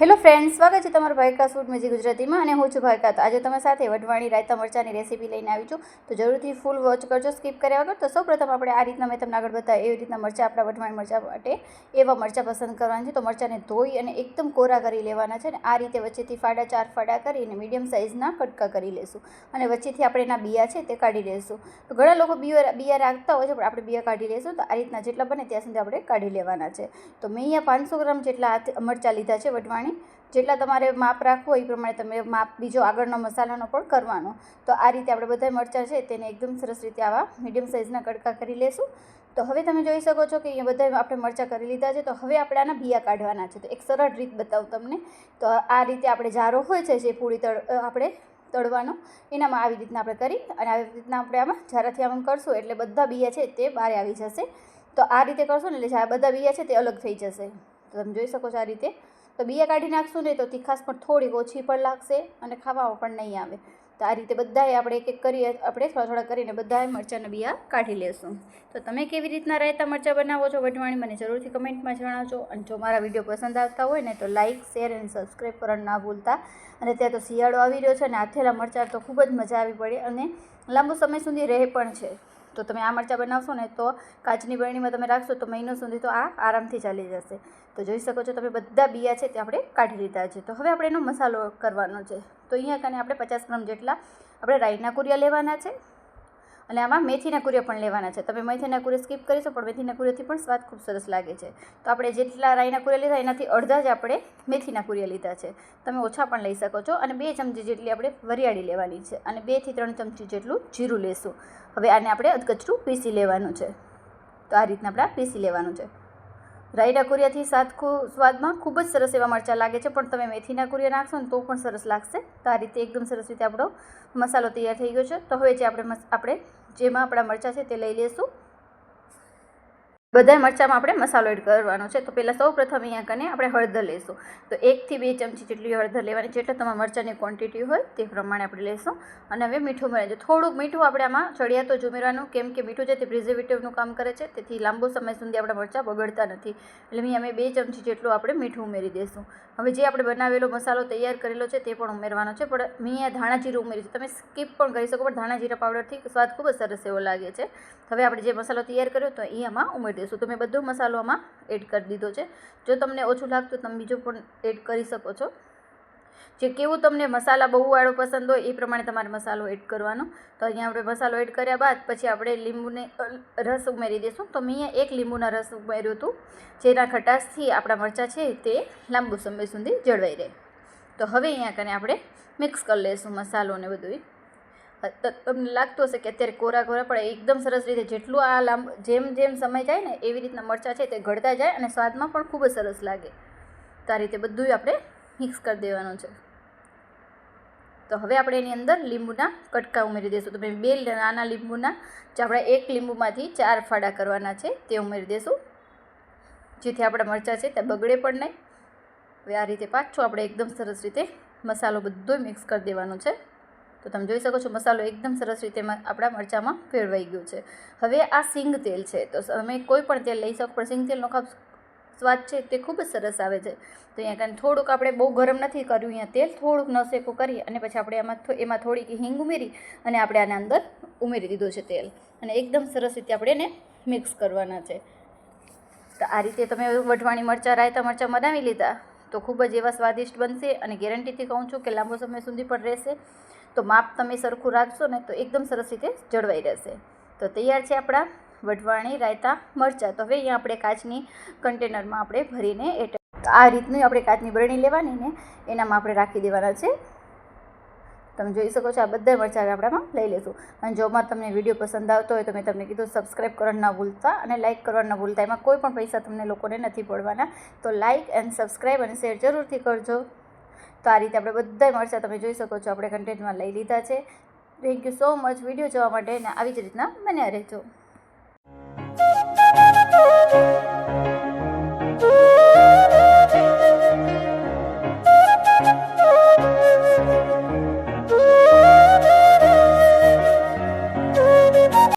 Hello friend સ્વાગત છે તમારું ભાઈકા ફૂડ મેજી ગુજરાતીમાં અને હું છું ભાઈકા. તો આજે તમે સાથે વઢવાણી રાયતા મરચાની રેસીપી લઈને આવી છું. તો જરૂરથી ફૂલ વોચ કરજો સ્કીપ કર્યા વગર. તો સૌપ્રથમ આપણે આ રીતના મેં તમને આગળ બતાવ્યા, એવી રીતના મરચાં, આપણા વઢવાણી મરચાં માટે એવા મરચાં પસંદ કરવાના છે. તો મરચાંને ધોઈ અને એકદમ કોરા કરી લેવાના છે અને આ રીતે વચ્ચેથી ફાડા, ચાર ફાડા કરીને મીડિયમ સાઇઝના કટકા કરી લેશું. અને વચ્ચેથી આપણે એના બિયા છે તે કાઢી લઈશું તો ઘણા લોકો બિયા બિયા રાખતા હોય છે, પણ આપણે બિયા કાઢી લઈશું તો આ રીતના જેટલા બને ત્યાં સુધી આપણે કાઢી લેવાના છે. તો મેં અહીંયા પાંચસો ગ્રામ જેટલા મરચાં લીધા છે વઢવાણી. જેટલા તમારે માપ રાખવું એ પ્રમાણે તમે માપ બીજો આગળનો મસાલાનો પણ કરવાનો. તો આ રીતે આપણે બધા મરચાં છે તેને એકદમ સરસ રીતે આવા મીડિયમ સાઇઝના કડકા કરી લેશું. તો હવે તમે જોઈ શકો છો કે અહીંયા બધા આપણે મરચાં કરી લીધા છે. તો હવે આપણે આના બિયા કાઢવાના છે. તો એક સરળ રીત બતાવું તમને. તો આ રીતે આપણે જારો હોય છે જે પૂરી તળ આપણે તળવાનો, એનામાં આવી રીતના આપણે કરી અને આવી રીતના આપણે આમાં જારાથી આમ કરશું એટલે બધા બિયા છે તે બહાર આવી જશે. તો આ રીતે કરશો ને એટલે બધા બિયા છે તે અલગ થઈ જશે. તો તમે જોઈ શકો છો આ રીતે. તો બીયા કાઢી નાખશું ને તો તીખાશ પણ થોડીક ઓછી પણ લાગશે અને ખાવામાં પણ નહીં આવે. તો આ રીતે બધાએ આપણે એક એક કરી, આપણે થોડા થોડા કરીને બધાએ મરચાંના બીયા કાઢી લેશું. તો તમે કેવી રીતના રાયતા મરચાં બનાવો છો વઢવાણી મને જરૂરથી કમેન્ટમાં જણાવજો. અને જો મારા વીડિયો પસંદ આવતા હોય ને તો લાઇક શેર અને સબસ્ક્રાઈબ કરવાનું ના ભૂલતા. અને ત્યાં તો શિયાળો આવી રહ્યો છે અને આથેલા મરચાં તો ખૂબ જ મજા આવી પડે અને લાંબો સમય સુધી રહે પણ છે. તો તમે આ મરચાં બનાવશો ને તો કાચની બરણીમાં તમે રાખશો તો મહિનો સુધી તો આ આરામથી ચાલી જશે. તો જોઈ શકો છો તમે બધા બિયા છે તે આપણે કાઢી લીધા છે. તો હવે આપણે એનો મસાલો કરવાનો છે. તો અહીંયા કને આપણે પચાસ ગ્રામ જેટલા આપણે રાઈના કુરિયા લેવાના છે. અને આમાં મેથીના કુરિયા પણ લેવાના છે. તમે મેથીના કુરિયા સ્કીપ કરીશો, પણ મેથીના કુરિયાથી પણ સ્વાદ ખૂબ સરસ લાગે છે. તો આપણે જેટલા રાઈના કુરિયા લીધા, એનાથી અડધા જ આપણે મેથીના કુરિયા લીધા છે. તમે ઓછા પણ લઈ શકો છો અને બે ચમચી જેટલી આપણે વરિયાળી લેવાની છે અને બેથી ત્રણ ચમચી જેટલું જીરું લેશું. હવે આને આપણે અધકચરું પીસી લેવાનું છે. તો આ રીતના આપણે પીસી લેવાનું છે. રાઈના કુરિયાથી સાત સ્વાદમાં ખૂબ જ સરસ એવા મરચાં લાગે છે, પણ તમે મેથીના કુરિયા નાખશો ને તો પણ સરસ લાગશે. તો આ રીતે એકદમ સરસ રીતે આપણો મસાલો તૈયાર થઈ ગયો છે. તો હવે જે આપણે આપણે જેમાં આપણા મરચાં છે તે લઈ લેશું. બધા મરચાંમાં આપણે મસાલો એડ કરવાનો છે. તો પહેલાં સૌ પ્રથમ અહીંયા કને આપણે હળદર લેશું. તો એકથી બે ચમચી જેટલી હળદર લેવાની જેટલા તમારા મરચાંની ક્વોન્ટિટી હોય તે પ્રમાણે આપણે લેશું. અને હવે મીઠું છે. થોડુંક મીઠું આપણે આમાં ચડિયાતો જ ઉમેરવાનું. કેમ કે મીઠું છે તે પ્રિઝર્વેટિવનું કામ કરે છે. તેથી લાંબો સમય સુધી આપણા મરચાં બગડતા નથી. એટલે મેં અમે બે ચમચી જેટલું આપણે મીઠું ઉમેરી દઈશું હવે જે આપણે બનાવેલો મસાલો તૈયાર કરેલો છે તે પણ ઉમેરવાનો છે. પણ મેં અહીંયા ધાણા જીરું ઉમેર્યું છે. તમે સ્કીપ પણ કરી શકો, પણ ધાણા જીરા પાવડરથી સ્વાદ ખૂબ જ સરસ એવો લાગે છે. હવે આપણે જે મસાલો તૈયાર કર્યો તો એ આમાં ઉમેરી દઈશું તો મેં બધો મસાલો આમાં એડ કરી દીધો છે. જો તમને ઓછું લાગતું તમે બીજો પણ એડ કરી શકો છો. જે કેવું તમને મસાલા બહુ વાળો પસંદ હોય એ પ્રમાણે તમારે મસાલો એડ કરવાનો. તો અહીંયા આપણે મસાલો એડ કર્યા બાદ પછી આપણે લીંબુને રસ ઉમેરી દઈશું તો મેં અહીંયા એક લીંબુના રસ ઉમેર્યું હતું. જેના ખટાશથી આપણા મરચાં છે તે લાંબુ સમય સુધી જળવાઈ રહે. તો હવે અહીંયા કને આપણે મિક્સ કરી લઈશું મસાલો ને બધું તમને લાગતું હશે કે અત્યારે કોરા કોરા, પણ એકદમ સરસ રીતે જેટલું આ લાંબ, જેમ જેમ સમય જાય ને એવી રીતના મરચાં છે તે ઘડતા જાય અને સ્વાદમાં પણ ખૂબ જ સરસ લાગે. તો આ રીતે બધું આપણે મિક્સ કરી દેવાનું છે. તો હવે આપણે એની અંદર લીંબુના કટકા ઉમેરી દઈશું તો બે નાના લીંબુના, જે આપણે એક લીંબુમાંથી ચાર ફાડા કરવાના છે તે ઉમેરી દઈશું જેથી આપણા મરચાં છે તે બગડે પણ નહીં. હવે આ રીતે પાછું આપણે એકદમ સરસ રીતે મસાલો બધો મિક્સ કરી દેવાનો છે. તો તમે જોઈ શકો છો મસાલો એકદમ સરસ રીતે આપણા મરચાંમાં ફેરવાઈ ગયું છે. હવે આ સિંગ તેલ છે. તો તમે કોઈ પણ તેલ લઈ શકો, પણ સિંગ તેલનો સ્વાદ છે તે ખૂબ જ સરસ આવે છે. તો અહીંયા કાંઈ થોડુંક આપણે બહુ ગરમ નથી કર્યું અહીંયા તેલ, થોડુંક નસેકો કરી અને પછી આપણે એમાં એમાં થોડીક હિંગ ઉમેરી અને આપણે આના અંદર ઉમેરી દીધું છે તેલ. અને એકદમ સરસ રીતે આપણે એને મિક્સ કરવાના છે. તો આ રીતે તમે વઢવાણી મરચાં, રાયતા મરચાં બનાવી લીધા તો ખૂબ જ એવા સ્વાદિષ્ટ બનશે અને ગેરંટીથી કહું છું કે લાંબો સમય સુધી પણ રહેશે. તો માપ તમે સરખું રાખશો ને તો એકદમ સરસ રીતે જળવાઈ રહેશે. તો તૈયાર છે આપણા વઢવાણી રાયતા મરચાં. તો હવે અહીંયા આપણે કાચની કન્ટેનરમાં આપણે ભરીને એટલે આ રીતની આપણે કાચની બરણી લેવાની ને એનામાં આપણે રાખી દેવાના છે. તમે જોઈ શકો છો આ બધા મરચાં આપણામાં લઈ લેશું. અને જો અમારો તમને વીડિયો પસંદ આવતો હોય તો મેં તમને કીધું સબસ્ક્રાઈબ કરવાનું ના ભૂલતા અને લાઇક કરવાનું ના ભૂલતા. એમાં કોઈ પણ પૈસા તમને લોકોને નથી પડવાના. તો લાઇક એન્ડ સબસ્ક્રાઈબ અને શેર જરૂરથી કરજો. તો આ રીતે આપણે બધા મળશે તમે જોઈ શકો છો, આપણે કન્ટેન્ટમાં લઈ લીધા છે. Thank you so much video જોવા માટે અને આવી જ રીતના બન્યા રહેજો.